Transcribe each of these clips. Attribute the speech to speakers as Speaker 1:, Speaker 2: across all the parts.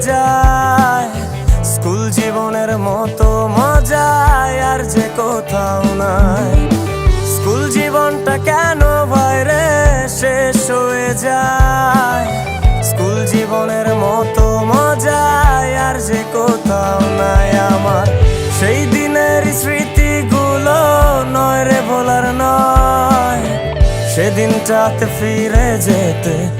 Speaker 1: যায়। স্কুল জীবনের মতো মজায় আর যে কোথাও নাই। স্কুল জীবনটা কেন বাইরে শেষ হয়ে যায়। স্কুল জীবনের মতো মজায় আর যে কোথাও নাই আমার। সেই দিনের স্মৃতিগুলো নয় রে ভোলার নয়। সেদিনটাতে ফিরে যেতে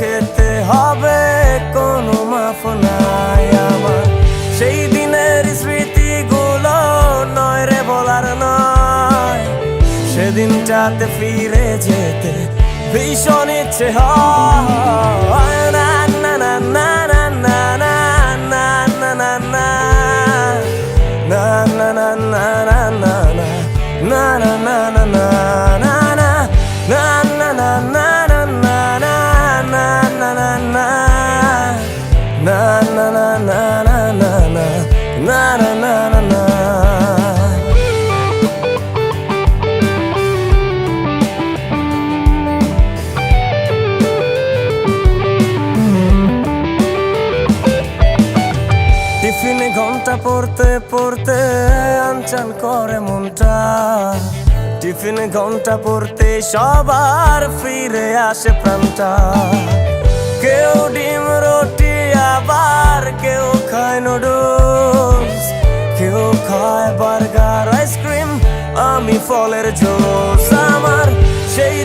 Speaker 1: খেতে হবে কোনো মাফ নাই আমার সেই দিনের স্মৃতি স্মৃতিগুলো নয় রে বলার নয় সেদিনটাতে ফিরে যেতে ভীষণ ইচ্ছে হয় না না না না না না না না না না না na na na na na na na na টিফিনে ঘণ্টা পড়তে পড়তে আনচান করে মনটা। টিফিন ঘণ্টা পড়তে সবার ফিরে আসে প্রাণটা। কেউ ডিম, রুটি, আবার কেউ খায় নুডলস, কেউ খায় বার্গার, আইসক্রিম, আমি ফলের জুস। আমার সেই